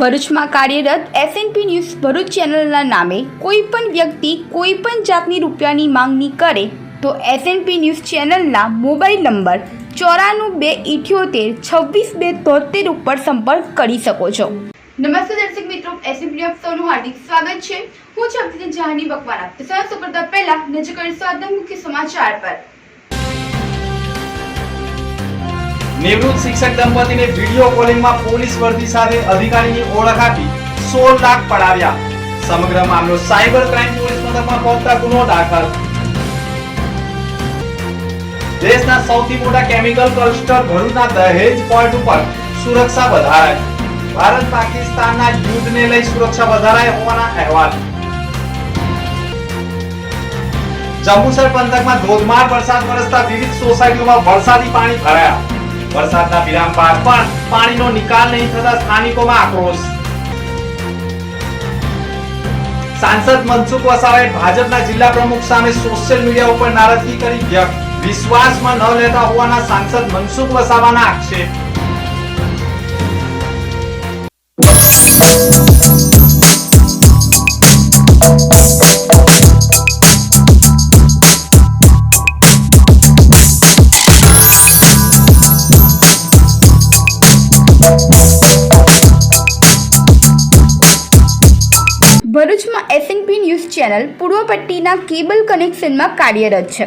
ભરૂચમાં કાર્યરત SNP news Bharuch ચેનલના નામે કોઈ પણ વ્યક્તિ કોઈ પણ જાતની રૂપિયાની માંગણી કરે તો એસએનપી ન્યૂઝ ચેનલના મોબાઈલ નંબર ચોરાણું બે ઇઠ્યોતેર છવ્વીસ બે તોતેર ઉપર સંપર્ક કરી શકો છો. નમસ્તે દર્શક મિત્રો એસએનપી આપ સૌનું હાર્દિક સ્વાગત છે. હું છું આપની જહાની બકવાના તો સૌ કરતા પહેલા નજર કરીશું આજના મુખ્ય સમાચાર પર. નિવૃત્ત શિક્ષક દંપતીને વીડિયો કોલિંગમાં પોલીસ વર્દી સાથે અધિકારીની ઓળખ આપી સોળ લાખ પડાવ્યા. સમગ્ર મામલો સાયબર ક્રાઇમ પોલીસ મથકમાં પહોંચતા ગુનો દાખલ. દેશના સૌથી મોટા કેમિકલ ક્લસ્ટર ભરૂચના દહેજ પોઈન્ટ ઉપર સુરક્ષા વધારાય. ભારત પાકિસ્તાનના યુદ્ધને લઈ સુરક્ષા વધારાય હોવાના અહેવાલ. જંબુસર પંથકમાં ધોધમાર વરસાદ વરસતા વિવિધ સોસાયટીઓમાં વરસાદી પાણી ભરાયા. વરસાદના વિરામ બાદ પણ પાણીનો નિકાલ નહીં થતા સ્થાનિકોમાં આક્રોશ. સાંસદ મનસુખ વસાવાએ ભાજપના જિલ્લા પ્રમુખ સામે સોશિયલ મીડિયા ઉપર નારાજગી કરી વ્યક્ત. વિશ્વાસમાં ન લેતા હોવાના સાંસદ મનસુખ વસાવાના આક્ષેપ. ભરૂચમાં એસએનપી ન્યૂઝ ચેનલ પૂર્વ પટ્ટીના કેબલ કનેક્શનમાં કાર્યરત છે.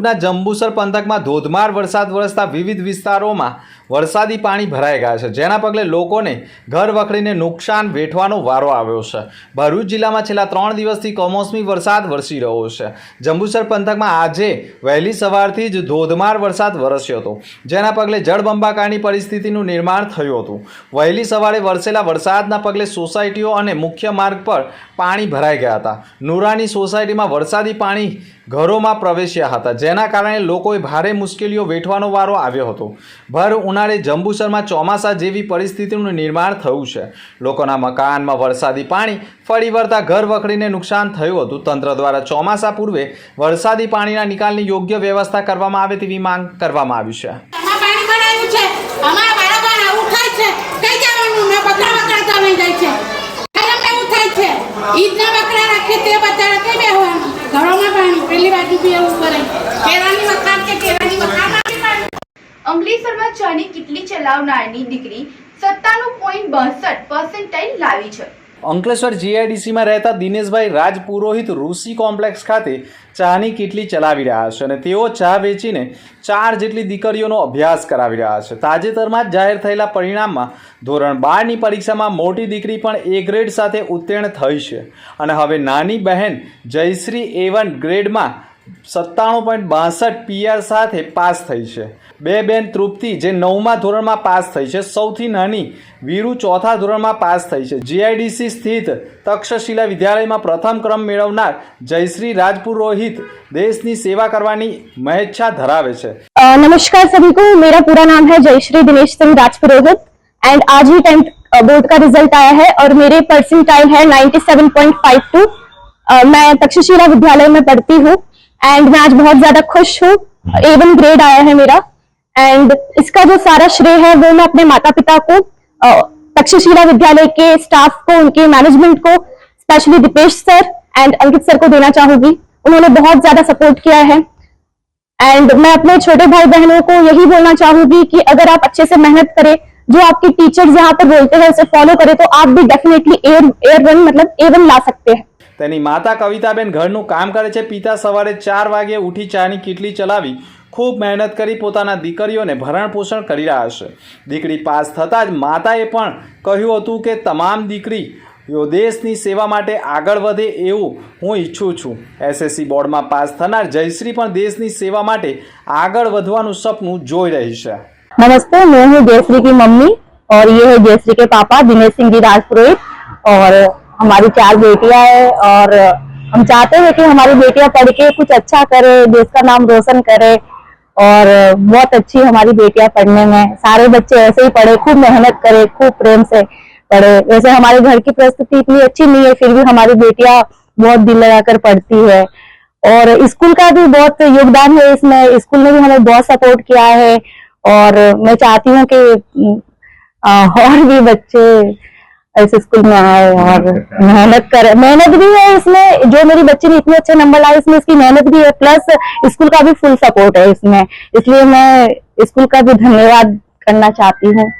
ભરૂચના જંબુસર પંથકમાં ધોધમાર વરસાદ વરસતા વિવિધ વિસ્તારોમાં વરસાદી પાણી ભરાઈ ગયા છે. જેના પગલે લોકોને ઘર વખરીને નુકસાન વેઠવાનો વારો આવ્યો છે. ભરૂચ જિલ્લામાં છેલ્લા ત્રણ દિવસથી કમોસમી વરસાદ વરસી રહ્યો છે. જંબુસર પંથકમાં આજે વહેલી સવારથી જ ધોધમાર વરસાદ વરસ્યો હતો, જેના પગલે જળબંબાકારની પરિસ્થિતિનું નિર્માણ થયું હતું. વહેલી સવારે વરસેલા વરસાદના પગલે સોસાયટીઓ અને મુખ્ય માર્ગ પર પાણી ભરાઈ ગયા હતા. નુરાની સોસાયટીમાં વરસાદી પાણી ઘરોમાં પ્રવેશ્યા હતા, જેના કારણે લોકોએ ભારે મુશ્કેલીઓ વેઠવાનો વારો આવ્યો હતો. ભર ઉનાળે જંબુસરમાં ચોમાસા જેવી પરિસ્થિતિનું નિર્માણ થયું છે. લોકોના મકાનમાં વરસાદી પાણી ફરી વળતા ઘર વખરીને નુકસાન થયું હતું. તંત્ર દ્વારા ચોમાસા પૂર્વે વરસાદી પાણીના નિકાલની યોગ્ય વ્યવસ્થા કરવામાં આવે તેવી માંગ કરવામાં આવી છે. ઈદના બકરા રાખે, તે બચારા કઈ બેહવાનું? ઘરોમાં પાણી અંકલેશ્વરમાં ચાની કિટલી ચલાવનારની દીકરી સત્તાનું પોઈન્ટ બાસઠ પર્સન્ટાઇલ લાવી છે. અંકલેશ્વર જીઆઈડીસીમાં રહેતા દિનેશભાઈ રાજપુરોહિત ઋષિ કોમ્પ્લેક્સ ખાતે ચાની કીટલી ચલાવી રહ્યા છે અને તેઓ ચા વેચીને ચાર જેટલી દીકરીઓનો અભ્યાસ કરાવી રહ્યા છે. તાજેતરમાં જ જાહેર થયેલા પરિણામમાં ધોરણ બારની પરીક્ષામાં મોટી દીકરી પણ એ ગ્રેડ સાથે ઉત્તીર્ણ થઈ છે. અને હવે નાની બહેન જયશ્રી એવન ગ્રેડમાં સત્તાણું પોઈન્ટ બાસઠ પીઆર સાથે પાસ થઈ છે બે બેન તૃપ્તિ જે નવમા ધોરણમાં પાસ થઈ છે સૌથી નાની વીરુ ચોથા ધોરણમાં પાસ થઈ છે જીઆઈડીસી સ્થિત તક્ષશિલા વિદ્યાલયમાં પ્રથમ ક્રમ મેળવનાર જયશ્રી રાજપુરોહિત દેશની સેવા કરવાની મહેચ્છા ધરાવે છે अ, नमस्कार सभी को मेरा पूरा नाम है जयश्री दिनेश सिंह राजपुरोहित एंड आज ही टेंथ बोर्ड का रिजल्ट आया है और मेरे परसेंटाइल है 97.52 अ, मैं तक्षशिला विद्यालय में पढ़ती हूँ एंड मैं आज बहुत ज़्यादा खुश हूँ एवन ग्रेड आया है मेरा। एंड इसका जो सारा श्रेय है वो मैं अपने माता पिता को तक्षशिला विद्यालय के स्टाफ को उनके मैनेजमेंट को specially Dipesh sir and Ankit sir को देना चाहूँगी। उन्होंने बहुत ज़्यादा सपोर्ट किया है। एंड मैं अपने छोटे भाई बहनों को यही बोलना चाहूँगी कि अगर आप अच्छे से मेहनत करें जो आपके टीचर्स यहाँ पर बोलते हैं उसे फॉलो करें तो आप भी डेफिनेटली एयर एयर वन मतलब ए वन ला सकते हैं। તેની માતા કવિતાબેન ઘરનું કામ કરે છે પિતા સવારે ચાર વાગે ઉઠી ચાની કીટલી ચલાવી ખૂબ મહેનત કરી પોતાના દીકરીઓને ભરણ પોષણ કરી રહ્યા છે દીકરી પાસ થતાં જ માતાએ પણ કહ્યું હતું કે તમામ દીકરીઓ દેશની સેવા માટે આગળ વધે એવું હું ઈચ્છું છું એસએસસી બોર્ડમાં પાસ થનાર જયશ્રી પણ દેશની સેવા માટે આગળ વધવાનું સપનું જોઈ રહી છે नमस्ते मैं हूँ जयश्री की मम्मी और ये है जयश्री के पापा दिनेश सिंह जी राजपुरोहित और हमारी चार बेटियाँ हैं और हम चाहते हैं कि हमारी बेटियाँ पढ़ के कुछ अच्छा करे, देश का नाम रोशन करे और बहुत अच्छी हमारी बेटियाँ पढ़ने में। सारे बच्चे ऐसे ही पढ़े, खूब मेहनत करे, खूब प्रेम से पढ़े। वैसे हमारे घर की परिस्थिति इतनी अच्छी नहीं है, फिर भी हमारी बेटियाँ बहुत दिल लगाकर पढ़ती है। और स्कूल का भी बहुत योगदान है इसमें। स्कूल ने भी हमें बहुत सपोर्ट किया है और मैं चाहती हूँ कि और भी बच्चे ऐसे स्कूल में आए और मेहनत करे मेहनत भी है इसमें जो मेरी बच्ची ने इतने अच्छे नंबर लाए इसमें इसकी मेहनत भी है प्लस स्कूल का भी फुल सपोर्ट है इसमें इसलिए मैं स्कूल का भी धन्यवाद करना चाहती हूँ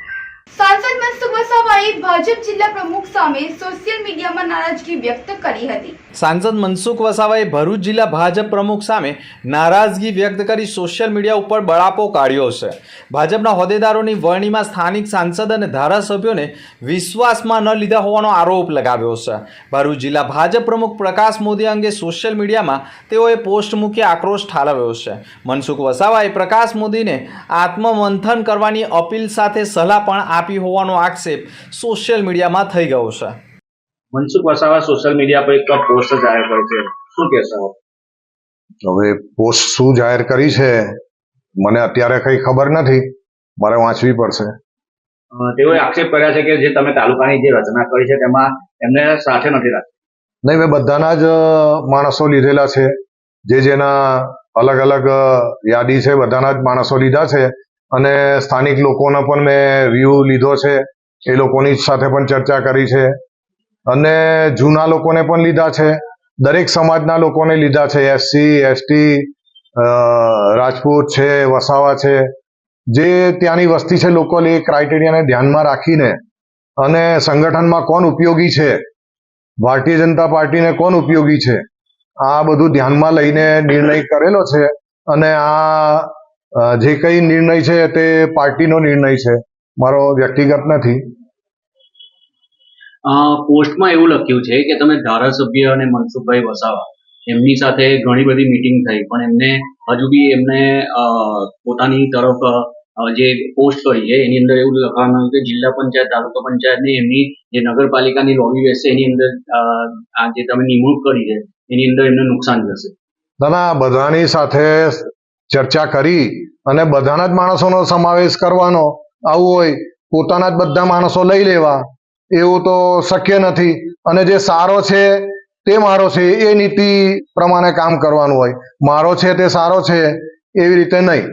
સાંસદ મનસુખ વસાવાએ ભાજપ જિલ્લા પ્રમુખ સામે સોશિયલ મીડિયામાં નારાજગી વ્યક્ત કરી હતી સાંસદ મનસુખ વસાવાએ ભરૂચ જિલ્લા ભાજપ પ્રમુખ સામે નારાજગી વ્યક્ત કરી સોશિયલ મીડિયા ઉપર બળાપો કાઢ્યો છે. ભાજપના હોદ્દેદારોની વરણીમાં સ્થાનિક સાંસદ અને ધારાસભ્યોને વિશ્વાસમાં ન લીધા હોવાનો આરોપ લગાવ્યો છે. ભરૂચ જિલ્લા ભાજપ પ્રમુખ પ્રકાશ મોદી અંગે સોશિયલ મીડિયામાં તેઓએ પોસ્ટ મૂકી આક્રોશ ઠાલવ્યો છે. મનસુખ વસાવાએ પ્રકાશ મોદીને આત્મમંથન કરવાની અપીલ સાથે સલાહ પણ આપી હોવાનો આક્ષેપ સોશિયલ મીડિયામાં થઈ ગયો છે. મનસુખ વસાવા સોશિયલ મીડિયા પર એક પોસ્ટ જાહેર કરી છે. શું કહેશો હવે પોસ્ટ શું જાહેર કરી છે મને અત્યારે કઈ ખબર નથી. મારે વાંચવી પડશે. તેઓએ આક્ષેપ કર્યા છે કે જે તમે તાલુકાની જે રચના કરી છે તેમાં એમને સાથે નથી રાખી. નહીં મેં બધાના જ માણસો લીધેલા છે. જે જેના અલગ અલગ યાદી છે બધાના જ માણસો લીધા છે. અને સ્થાનિક લોકોનો પણ મેં વ્યૂ લીધો છે. એ લોકોની સાથે પણ ચર્ચા કરી છે. અને જૂના લોકોને પણ લીધા છે. દરેક સમાજના લોકોને લીધા છે. એસસી, એસટી રાજપૂત છે, વસાવા છે. જે ત્યાંની વસ્તી છે લોકલ એ ક્રાઇટેરિયાને ધ્યાનમાં રાખીને અને સંગઠનમાં કોણ ઉપયોગી છે? ભારતીય જનતા પાર્ટીને કોણ ઉપયોગી છે? આ બધું ધ્યાનમાં લઈને નિર્ણય કરેલો છે અને આ જે કઈ નિર્ણય છે તે પાર્ટીનો નિર્ણય છે. મારો વ્યક્તિગત નથી. પોસ્ટમાં એવું લખ્યું છે કે તમે ધારાસભ્ય અને મનસુખભાઈ વસાવા એમની સાથે ઘણી બધી મીટિંગ થઈ, પણ એમને હજુ બી એમને પોતાની તરફ જે પોસ્ટ કરી છે, એની અંદર એવું લખવાનું આવ્યું કે જિલ્લા પંચાયત, તાલુકા પંચાયતની એમની જે નગરપાલિકાની લોબી રહેશે, એની અંદર આ જે તમે નિમણૂક કરી છે, એની અંદર એમને નુકસાન થશે. ના બધાની સાથે ચર્ચા કરી અને બધાના જ માણસોનો સમાવેશ કરવાનો. આવું હોય, પોતાના જ બધા માણસો લઈ લેવા. એવું તો શક્ય નથી. અને જે સારો છે તે મારો છે એ નીતિ પ્રમાણે કામ કરવાનું હોય. મારો છે તે સારો છે એવી રીતે નહીં.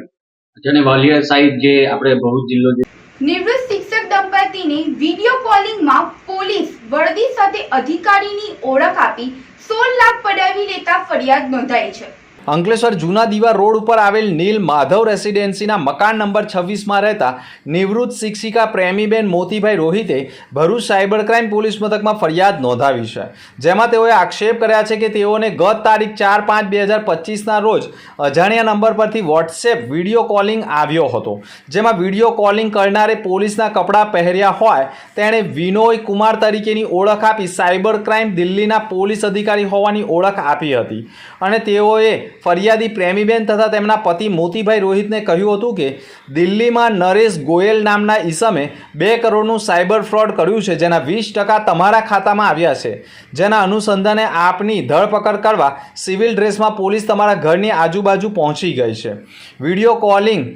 અને વાલિયા સાહેબ જે આપણે ભરૂચ જિલ્લો જે નિવૃત્ત શિક્ષક દંપતીને વીડિયો કોલિંગમાં પોલીસ વર્દી સાથે અધિકારીની ઓળખ આપી સોળ લાખ પડાવી લેતા ફરિયાદ નોંધાઈ છે. અંકલેશ્વર જૂના દીવા રોડ ઉપર આવેલ નીલ માધવ રેસિડેન્સીના મકાન નંબર છવ્વીસમાં રહેતા નિવૃત્ત શિક્ષિકા પ્રેમીબેન મોતીભાઈ રોહિતે ભરૂચ સાયબર ક્રાઇમ પોલીસ મથકમાં ફરિયાદ નોંધાવી છે, જેમાં તેઓએ આક્ષેપ કર્યા છે કે તેઓને ગત તારીખ ચાર પાંચ બે હજાર પચીસના રોજ અજાણ્યા નંબર પરથી વોટ્સએપ વીડિયો કોલિંગ આવ્યો હતો, જેમાં વીડિયો કોલિંગ કરનારે પોલીસના કપડાં પહેર્યા હોય તેણે વિનોય કુમાર તરીકેની ઓળખ આપી સાયબર ક્રાઇમ દિલ્હીના પોલીસ અધિકારી હોવાની ઓળખ આપી હતી, અને તેઓએ ફરિયાદી પ્રેમીબેન તથા તેમના પતિ મોતીભાઈ રોહિતને કહ્યું હતું કે દિલ્હીમાં નરેશ ગોયલ નામના ઈસમે બે કરોડનું સાયબર ફ્રોડ કર્યું છે, જેના વીસ ટકા તમારા ખાતામાં આવ્યા છે. જેના અનુસંધાને આપની ધરપકડ કરવા સિવિલ ડ્રેસમાં પોલીસ તમારા ઘરની આજુબાજુ પહોંચી ગઈ છે. વીડિયો કોલિંગ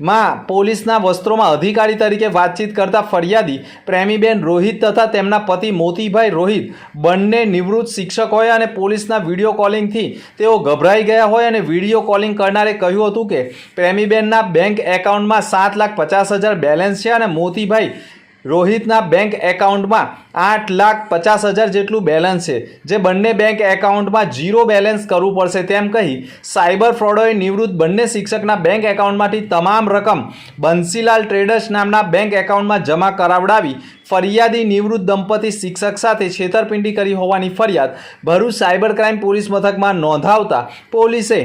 માં, પોલીસના વસ્ત્રોમાં અધિકારી તરીકે વાતચીત કરતા ફરિયાદી પ્રેમીબેન રોહિત તથા તેમના પતિ મોતીભાઈ રોહિત બંને નિવૃત્ત શિક્ષક હોય અને પોલીસના વીડિયો કોલિંગથી તેઓ ગભરાઈ ગયા હોય અને વીડિયો કોલિંગ કરનારે કહ્યું હતું કે પ્રેમીબેનના બેંક એકાઉન્ટમાં સાત લાખ પચાસ હજાર બેલેન્સ છે અને મોતીભાઈ રોહિતના બેંક એકાઉન્ટમાં આઠ લાખ પચાસ હજાર જેટલું બેલેન્સ છે. જે બંને બેંક એકાઉન્ટમાં ઝીરો બેલેન્સ કરવું પડશે તેમ કહી સાયબર ફ્રોડોએ નિવૃત્ત બંને શિક્ષકના બેંક એકાઉન્ટમાંથી તમામ રકમ બંસીલાલ ટ્રેડર્સ નામના બેંક એકાઉન્ટમાં જમા કરાવડાવી ફરિયાદી નિવૃત્ત દંપતી શિક્ષક સાથે છેતરપિંડી કરી હોવાની ફરિયાદ ભરૂચ સાયબર ક્રાઇમ પોલીસ મથકમાં નોંધાવતા પોલીસે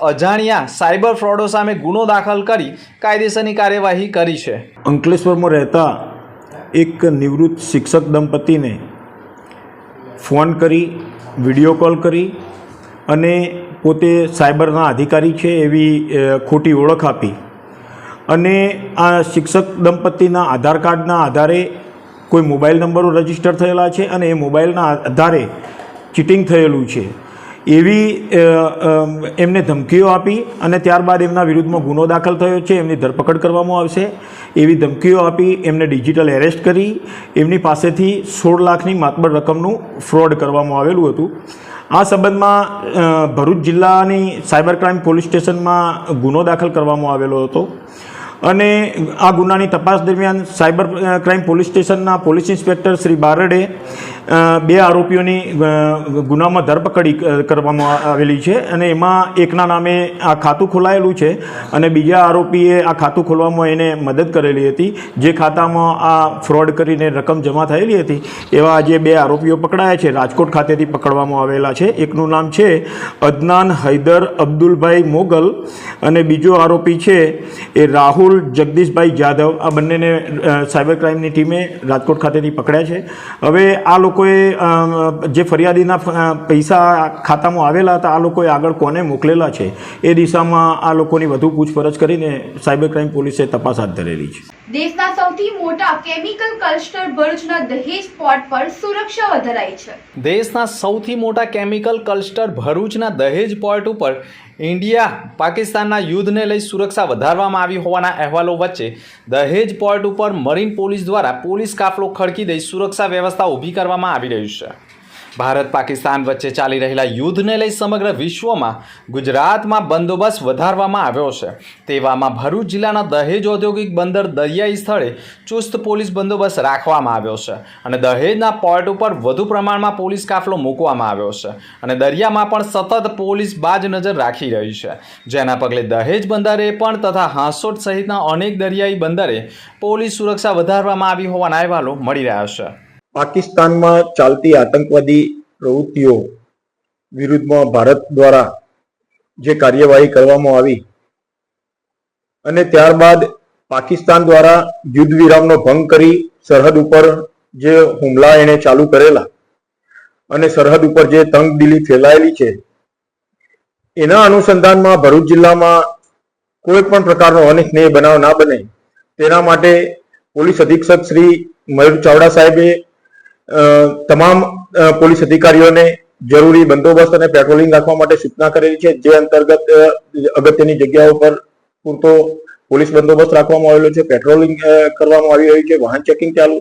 અજાણ્યા સાયબર ફ્રોડો સામે ગુનો દાખલ કરી કાયદેસરની કાર્યવાહી કરી છે. અંકલેશ્વરમાં રહેતા એક નિવૃત્ત શિક્ષક દંપતીને ફોન કરી, વીડિયો કોલ કરી અને પોતે સાયબરના અધિકારી છે એવી ખોટી ઓળખ આપી. અને આ શિક્ષક દંપતીના આધાર કાર્ડના આધારે કોઈ મોબાઈલ નંબરો રજિસ્ટર થયેલા છે અને એ મોબાઈલના આધારે ચીટિંગ થયેલું છે. એવી એમને ધમકીઓ આપી અને ત્યારબાદ એમના વિરુદ્ધમાં ગુનો દાખલ થયો છે, એમની ધરપકડ કરવામાં આવશે. એવી ધમકીઓ આપી, એમને ડિજિટલ એરેસ્ટ કરી, એમની પાસેથી સોળ લાખની માતબર રકમનું ફ્રોડ કરવામાં આવેલું હતું. આ સંબંધમાં ભરૂચ જિલ્લાની સાયબર ક્રાઇમ પોલીસ સ્ટેશનમાં ગુનો દાખલ કરવામાં આવેલો હતો. અને આ ગુનાની તપાસ દરમિયાન સાયબર ક્રાઇમ પોલીસ સ્ટેશનના પોલીસ ઇન્સ્પેક્ટર શ્રી બારડે બે આરોપીઓની ગુનામાં ધરપકડી કરવામાં આવેલી છે અને એમાં એકના નામે આ ખાતું ખોલાયેલું છે અને બીજા આરોપીએ આ ખાતું ખોલવામાં એને મદદ કરેલી હતી. જે ખાતામાં આ ફ્રોડ કરીને રકમ જમા થયેલી હતી, એવા આજે બે આરોપીઓ પકડાયા છે. રાજકોટ ખાતેથી પકડવામાં આવેલા છે. એકનું નામ છે અદનાન હૈદર અબ્દુલભાઈ મોગલ અને બીજો આરોપી છે એ રાહુલ જગદીશભાઈ જાદવ આ બંનેને સાયબર ક્રાઇમની ટીમે રાજકોટ ખાતેથી પકડ્યા છે. હવે આ લોકોએ જે ફરિયાદીના પૈસા ખાતામાં આવેલા હતા આ લોકોએ આગળ કોને મોકલેલા છે? એ દિશામાં આ લોકોની વધુ પૂછપરછ કરીને સાયબર ક્રાઇમ પોલીસે તપાસ હાથ ધરેલી છે. દેશના સૌથી મોટા કેમિકલ ક્લસ્ટર ભરૂચના દહેજ પોર્ટ પર સુરક્ષા વધારાઈ છે. દેશના સૌથી મોટા કેમિકલ ક્લસ્ટર ભરૂચના દહેજ પોર્ટ ઉપર ઇન્ડિયા પાકિસ્તાનના યુદ્ધને લઈ સુરક્ષા વધારવામાં આવી હોવાના અહેવાલો વચ્ચે દહેજ પોર્ટ ઉપર મરીન પોલીસ દ્વારા પોલીસ કાફલો ખડકી દઈ સુરક્ષા વ્યવસ્થા ઊભી કરવામાં આવી રહી છે. ભારત પાકિસ્તાન વચ્ચે ચાલી રહેલા યુદ્ધને લઈ સમગ્ર વિશ્વમાં ગુજરાતમાં બંદોબસ્ત વધારવામાં આવ્યો છે. તેવામાં ભરૂચ જિલ્લાના દહેજ ઔદ્યોગિક બંદર દરિયાઈ સ્થળે ચુસ્ત પોલીસ બંદોબસ્ત રાખવામાં આવ્યો છે અને દહેજના પોર્ટ ઉપર વધુ પ્રમાણમાં પોલીસ કાફલો મૂકવામાં આવ્યો છે અને દરિયામાં પણ સતત પોલીસ બાજ નજર રાખી રહી છે. જેના પગલે દહેજ બંદરે પણ તથા હાંસોટ સહિતના અનેક દરિયાઈ બંદરે પોલીસ સુરક્ષા વધારવામાં આવી હોવાના અહેવાલો મળી રહ્યા છે. પાકિસ્તાનમાં ચાલતી આતંકવાદી પ્રવૃત્તિઓ વિરુદ્ધમાં ભારત દ્વારા જે કાર્યવાહી કરવામાં આવી અને ત્યારબાદ પાકિસ્તાન દ્વારા યુદ્ધ વિરામનો ભંગ કરી સરહદ ઉપર જે હુમલા એણે ચાલુ કરેલા અને સરહદ ઉપર જે તંગદિલી ફેલાયેલી છે, એના અનુસંધાનમાં ભરૂચ જિલ્લામાં કોઈ પણ પ્રકારનો અનિચ્છનીય બનાવ ના બને. તેના માટે પોલીસ અધિક્ષક શ્રી મયુર ચાવડા સાહેબે તમામ પોલીસ અધિકારીઓને જરૂરી બંદોબસ્ત અને પેટ્રોલિંગ રાખવા માટે સૂચના કરેલી છે, જે અંતર્ગત અગત્યની જગ્યાઓ પર પૂરતો પોલીસ બંદોબસ્ત રાખવામાં આવેલો છે પેટ્રોલિંગ કરવામાં આવી રહ્યું છે, વાહન ચેકિંગ ચાલુ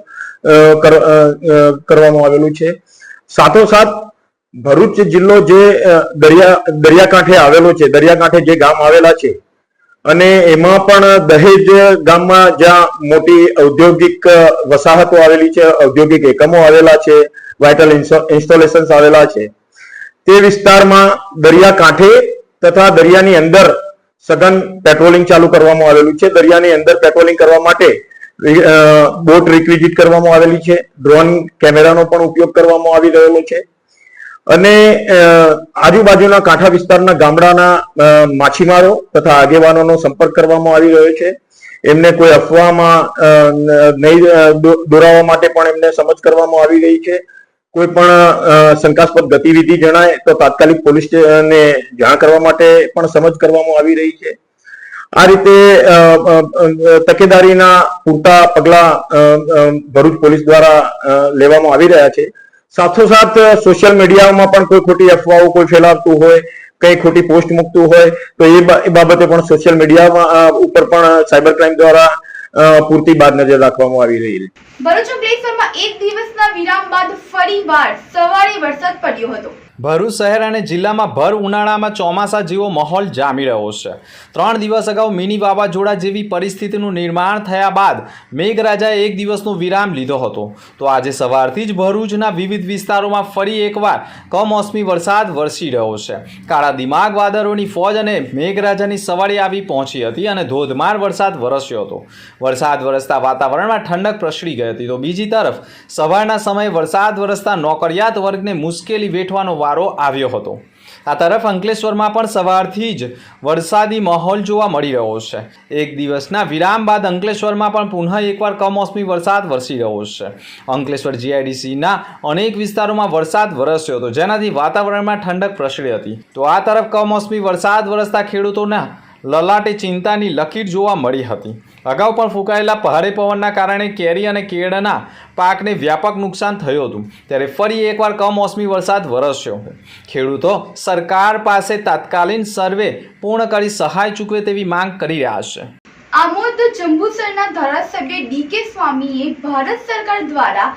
કરવામાં આવેલું છે. સાથોસાથ, ભરૂચ જિલ્લો જે દરિયા, દરિયાકાંઠે આવેલો છે, દરિયાકાંઠે જે ગામ આવેલા છે અને એમાં પણ દહેજ ગામમાં જ્યાં મોટી ઔદ્યોગિક વસાહતો આવેલી છે, ઔદ્યોગિક એકમો આવેલા છે વાઇટલ ઇન્સ્ટોલેશન્સ આવેલા છે, તે વિસ્તારમાં દરિયા કાંઠે તથા દરિયાની અંદર સઘન પેટ્રોલિંગ ચાલુ કરવામાં આવેલું છે. દરિયાની અંદર પેટ્રોલિંગ કરવા માટે બોટ રિક્વિઝિટ કરવામાં આવેલી છે. ડ્રોન કેમેરાનો પણ ઉપયોગ કરવામાં આવી રહેલો છે. અને આજુબાજુના કાંઠા વિસ્તારના ગામડાના માછીમારો તથા આગેવાનોનો સંપર્ક કરવામાં આવી રહ્યો છે. એમને કોઈ અફવામાં નહીં દોરાવા માટે પણ એમને સમજ કરવામાં આવી રહી છે. કોઈ પણ શંકાસ્પદ ગતિવિધિ જણાય તો તાત્કાલિક પોલીસ ને જાણ કરવા માટે પણ સમજ કરવામાં આવી રહી છે. આ રીતે તકેદારીના પૂરતા પગલા ભરૂચ પોલીસ દ્વારા લેવામાં આવી રહ્યા છે. સાથોસાથ સોશિયલ મીડિયામાં પણ કોઈ ખોટી અફવાઓ કોઈ ફેલાવતું હોય, કઈ ખોટી પોસ્ટ મૂકતું હોય, તો એ બાબતે પણ સોશિયલ મીડિયામાં ઉપર પણ સાયબર ક્રાઇમ દ્વારા પૂરતી બાદ નજર રાખવામાં આવી રહી છે. ભરૂચ અંકલેશ્વરમાં એક દિવસના વિરામ બાદ ફરીવાર સવારે વરસાદ પડ્યો હતો. ભરૂચ શહેર અને જિલ્લામાં ભર ઉનાળામાં ચોમાસા જેવો માહોલ જામી રહ્યો છે. ત્રણ દિવસ અગાઉ મિની વાવાઝોડા જેવી પરિસ્થિતિનું નિર્માણ થયા બાદ મેઘરાજાએ એક દિવસનો વિરામ લીધો હતો. તો આજે સવારથી જ ભરૂચના વિવિધ વિસ્તારોમાં ફરી એકવાર કમોસમી વરસાદ વરસી રહ્યો છે. કાળા દિમાગ વાદળોની ફોજ અને મેઘરાજાની સવારી આવી પહોંચી હતી અને ધોધમાર વરસાદ વરસ્યો હતો. વરસાદ વરસતા વાતાવરણમાં ઠંડક પ્રસરી ગઈ હતી. તો બીજી તરફ સવારના સમયે વરસાદ વરસતા નોકરિયાત વર્ગને મુશ્કેલી વેઠવાનો વારો આવ્યો હતો. આ તરફ અંકલેશ્વરમાં પણ સવારથી જ વરસાદી માહોલ જોવા મળી રહ્યો છે. એક દિવસના વિરામ બાદ અંકલેશ્વરમાં પણ પુનઃ એકવાર કમોસમી વરસાદ વરસી રહ્યો છે. અંકલેશ્વર જીઆઈડીસીના અનેક વિસ્તારોમાં વરસાદ વરસ્યો હતો, જેનાથી વાતાવરણમાં ઠંડક પ્રસરી હતી. તો આ તરફ કમોસમી વરસાદ વરસતા ખેડૂતોના લલાટે ચિંતાની લકીર જોવા મળી હતી. અગાઉ પણ ફૂંકાયેલા ભારે પવનના કારણે કેરી અને કેળના પાકને વ્યાપક નુકસાન થયું હતું. ત્યારે ફરી એકવાર કમોસમી વરસાદ વરસ્યો ખેડૂતો સરકાર પાસે તાત્કાલિન સર્વે પૂર્ણ કરી સહાય ચૂકવે તેવી માંગ કરી રહ્યા છે. આમોદ જંબુસરના ધારાસભ્ય ડીકે સ્વામીએ ભારત સરકાર દ્વારા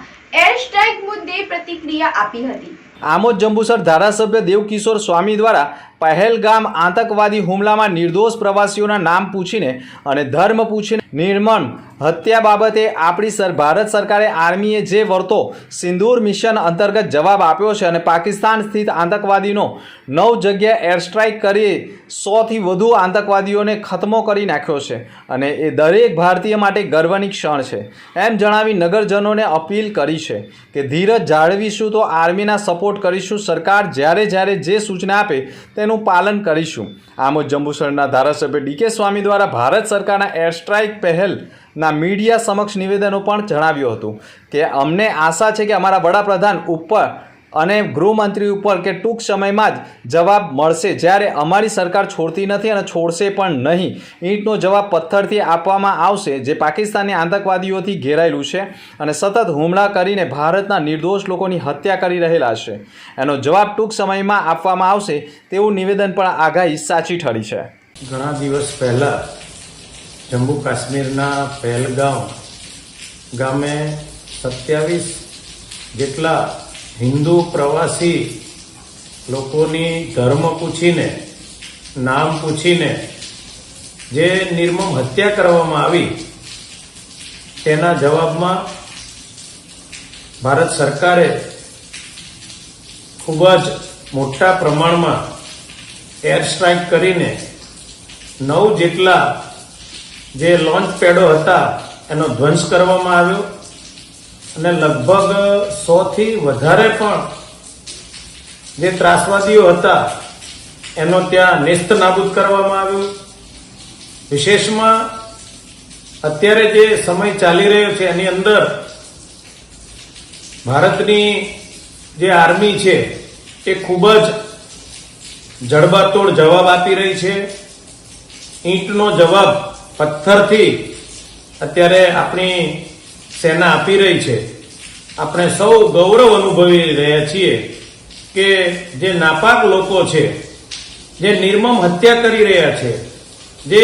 એર સ્ટ્રાઇક મુદ્દે પ્રતિક્રિયા આપી હતી. આમોદ જંબુસર ધારાસભ્ય દેવકિશોર સ્વામી દ્વારા પહેલગામ આતંકવાદી હુમલામાં નિર્દોષ પ્રવાસીઓના નામ પૂછીને અને ધર્મ પૂછીને નિર્મણ હત્યા બાબતે આપણી સર, ભારત સરકારે આર્મીએ જે વર્તો, સિંદૂર મિશન અંતર્ગત જવાબ આપ્યો છે અને પાકિસ્તાન સ્થિત આતંકવાદીનો નવ જગ્યાએ એર સ્ટ્રાઇક કરી સોથી વધુ આતંકવાદીઓને ખતમો કરી નાખ્યો છે અને એ દરેક ભારતીય માટે ગર્વની ક્ષણ છે. એમ જણાવી નગરજનોને અપીલ કરી છે કે ધીરજ જાળવીશું તો આર્મીના સપોર્ટ કરીશું. સરકાર જ્યારે જ્યારે જે સૂચના આપે તેનું પાલન કરીશું. આમોદ જંબુસરના ધારાસભ્ય ડીકે સ્વામી દ્વારા ભારત સરકારના એર સ્ટ્રાઇક પહેલના મીડિયા સમક્ષ નિવેદનો પણ જણાવ્યું હતું કે અમને આશા છે કે અમારા વડાપ્રધાન ઉપર અને ગૃહમંત્રી ઉપર કે ટૂંક સમયમાં જ જવાબ મળશે. જ્યારે અમારી સરકાર છોડતી નથી અને છોડશે પણ નહીં. ઈંટનો જવાબ પથ્થરથી આપવામાં આવશે, જે પાકિસ્તાની આતંકવાદીઓથી ઘેરાયેલું છે અને સતત હુમલા કરીને ભારતના નિર્દોષ લોકોની હત્યા કરી રહેલા છે. એનો જવાબ ટૂંક સમયમાં આપવામાં આવશે તેવું નિવેદન પણ આગાહી સાચી ઠરી છે. ઘણા દિવસ પહેલા જમ્મુ કાશ્મીરના પહેલગામ ગામે સત્યાવીસ જેટલા હિન્દુ પ્રવાસી લોકોની ધર્મ પૂછીને, નામ પૂછીને, જે નિર્મમ હત્યા કરવામાં આવી, તેના જવાબમાં ભારત સરકારે ખૂબ જ મોટા પ્રમાણમાં એર સ્ટ્રાઇક કરીને નવ જેટલા જે લોન્ચ પેડો હતા, એનો ધ્વંસ કરવામાં આવ્યો. અને લગભગ સો થી વધારે પણ જે ત્રાસવાદીઓ હતા, એનો ત્યાં નેસ્ત નાબૂદ કરવામાં આવ્યું. વિશેષમાં અત્યારે જે સમય ચાલી રહ્યો છે, એની અંદર ભારતની જે આર્મી છે, એ ખૂબ જ જડબાતોડ જવાબ આપી રહી છે. ઈંટનો જવાબ પથ્થરથી અત્યારે આપણી સેના આપી રહી છે. આપણે સૌ ગૌરવ અનુભવી રહ્યા છીએ કે જે નાપાક લોકો છે, જે નિર્મમ હત્યા કરી રહ્યા છે, જે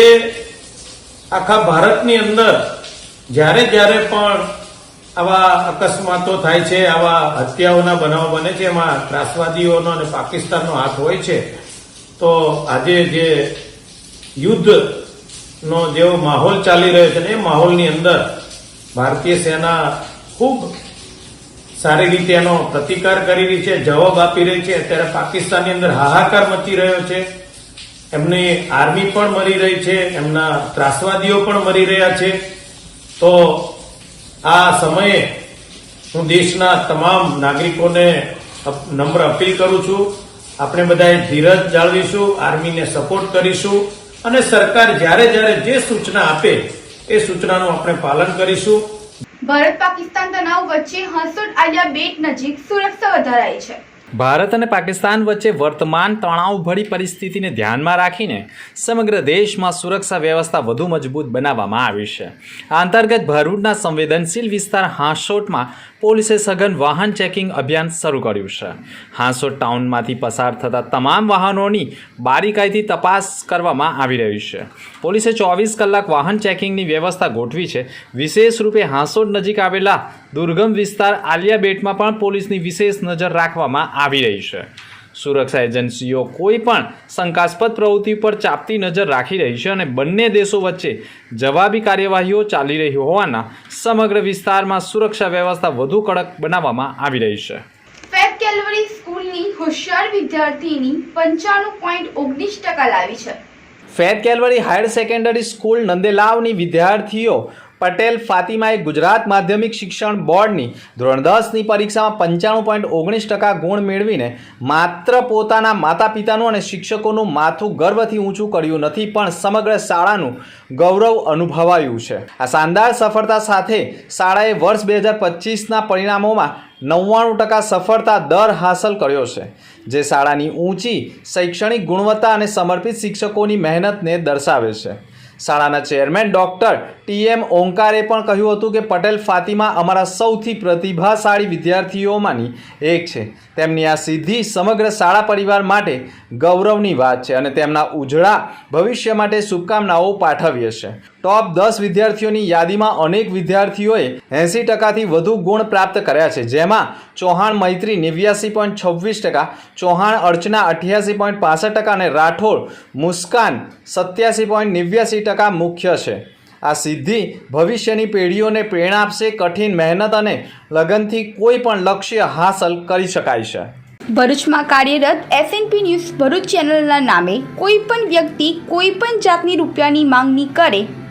આખા ભારતની અંદર જ્યારે જ્યારે પણ આવા અકસ્માતો થાય છે, આવા હત્યાઓના બનાવ બને છે, એમાં ત્રાસવાદીઓનો અને પાકિસ્તાનનો હાથ હોય છે, તો આજે જે યુદ્ધનો જેવો માહોલ ચાલી રહ્યો છે ને એ માહોલની અંદર ભારતીય સેના ખૂબ સારી રીતે એનો પ્રતિકાર કરી રહી છે, જવાબ આપી રહી છે. અત્યારે પાકિસ્તાનની અંદર હાહાકાર મચી રહ્યો છે. એમની આર્મી પણ મરી રહી છે, એમના ત્રાસવાદીઓ પણ મરી રહ્યા છે. તો આ સમયે હું દેશના તમામ નાગરિકોને નમ્ર અપીલ કરું છું. આપણે બધાએ ધીરજ જાળવીશું, આર્મીને સપોર્ટ કરીશું અને સરકાર જ્યારે જ્યારે જે સૂચના આપે એ સૂચનાનું આપણે પાલન કરીશું. ભારત પાકિસ્તાન તણાવ વચ્ચે હંસોટ આલિયા બેટ નજીક સુરક્ષા વધારાઈ છે. ભારત અને પાકિસ્તાન વચ્ચે વર્તમાન તણાવભરી પરિસ્થિતિને ધ્યાનમાં રાખીને સમગ્ર દેશમાં સુરક્ષા વ્યવસ્થા વધુ મજબૂત બનાવવામાં આવી છે. આ અંતર્ગત ભરૂચના સંવેદનશીલ વિસ્તાર હાંસોટમાં પોલીસે સઘન વાહન ચેકિંગ અભિયાન શરૂ કર્યું છે. હાંસોટ ટાઉનમાંથી પસાર થતા તમામ વાહનોની બારીકાઈથી તપાસ કરવામાં આવી રહી છે. પોલીસે ચોવીસ કલાક વાહન ચેકિંગની વ્યવસ્થા ગોઠવી છે. વિશેષ રૂપે હાંસોટ નજીક આવેલા દુર્ગમ વિસ્તાર આલિયા બેટમાં પણ પોલીસની વિશેષ નજર રાખવામાં આવી રહી છે. સુરક્ષા એજન્સીઓ કોઈ પણ શંકાસ્પદ પ્રવૃત્તિ પર ચાપતી નજર રાખી રહી છે અને બંને દેશો વચ્ચે જવાબી કાર્યવાહીઓ ચાલી રહી હોવાના સમગ્ર વિસ્તારમાં સુરક્ષા વ્યવસ્થા વધુ કડક બનાવવામાં આવી રહી છે. ફેબ કેલવરી સ્કૂલની હોશિયાર વિદ્યાર્થીની પંચાણું પોઈન્ટ ઓગણીસ ટકા લાવી છે. ફેર કેલવરી હાયર સેકન્ડરી સ્કૂલ નંદેલાવની વિદ્યાર્થીઓ પટેલ ફાતિમાએ ગુજરાત માધ્યમિક શિક્ષણ બોર્ડની ધોરણ દસની પરીક્ષામાં પંચાણું પોઈન્ટ ઓગણીસ ટકા ગુણ મેળવીને માત્ર પોતાના માતા પિતાનું અને શિક્ષકોનું માથું ગર્વથી ઊંચું કર્યું નથી, પણ સમગ્ર શાળાનું ગૌરવ અનુભવાયું છે. આ શાનદાર સફળતા સાથે શાળાએ વર્ષ બે હજાર પચીસના પરિણામોમાં નવ્વાણું ટકા સફળતા દર હાંસલ કર્યો છે, જે શાળાની ઊંચી શૈક્ષણિક ગુણવત્તા અને સમર્પિત શિક્ષકોની મહેનતને દર્શાવે છે. શાળાના ચેરમેન ડૉક્ટર ટી એમ ઓંકારે પણ કહ્યું હતું કે પટેલ ફાતિમા અમારા સૌથી પ્રતિભાશાળી વિદ્યાર્થીઓમાંની એક છે. તેમની આ સિદ્ધિ સમગ્ર શાળા પરિવાર માટે ગૌરવની વાત છે અને તેમના ઉજળા ભવિષ્ય માટે શુભકામનાઓ પાઠવીએ છે ટોપ દસ વિદ્યાર્થીઓની યાદીમાં અનેક વિદ્યાર્થીઓએ એંસી ટકાથી વધુ ગુણ પ્રાપ્ત કર્યા છે. જેમાં ચૌહાણ મૈત્રી નેવ્યાસી પોઈન્ટ છવ્વીસ ટકા, ચૌહાણ અર્ચના અઠ્યાસી પોઈન્ટ પાસઠ ટકા અને રાઠોડ મુસ્કાન સત્યાસી પોઈન્ટ નેવ્યાસી ટકા મુખ્ય છે. આ સિદ્ધિ ભવિષ્યની પેઢીઓને પ્રેરણા આપશે, કઠિન મહેનત અને લગનથી કોઈ પણ લક્ષ્ય હાંસલ કરી શકાય છે. ભરૂચમાં કાર્યરત એસએનપી ન્યૂઝ ભરૂચ ચેનલના નામે કોઈ પણ વ્યક્તિ કોઈ પણ જાતની રૂપિયાની માંગણી કરે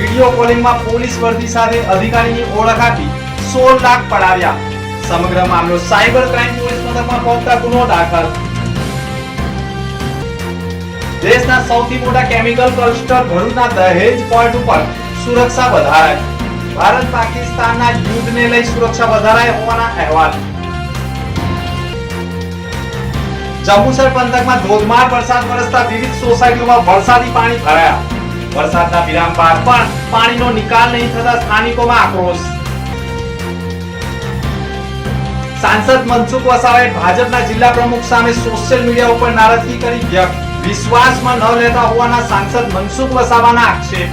Video કોલિંગમાં પોલીસ વર્દી સાથે અધિકારીની ઓળખ આપી સોળ લાખ પડાવ્યા. સમગ્ર મામલો સાયબર ક્રાઇમ પોલીસ મથકમાં પહોંચતા ગુનો દાખલ. દેશના સૌથી મોટા કેમિકલ ક્લસ્ટર ભરૂચના દહેજ પોઈન્ટ ઉપર સુરક્ષા વધારાય. ભારત પાકિસ્તાનના યુદ્ધને લઈ સુરક્ષા વધારાય હોવાના અહેવાલ. જંબુસર પંથકમાં ધોધમાર વરસાદ વરસતા વિવિધ સોસાયટીઓમાં વરસાદી પાણી ભરાયા. વરસાદના વિરામ બાદ પણ પાણીનો નિકાલ નહીં થતા સ્થાનિકોમાં આક્રોશ. સાંસદ મનસુખ વસાવાએ ભાજપના જિલ્લા પ્રમુખ સામે સોશિયલ મીડિયા ઉપર નારાજગી કરી વિશ્વાસમાં ન લેતા હોવાના સાંસદ મનસુખ વસાવાના આક્ષેપ.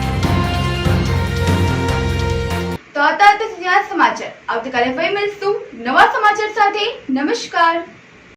તો અત્યારે સમાચાર. આવતીકાલે ફરી મળીશું નવા સમાચાર સાથે. નમસ્કાર.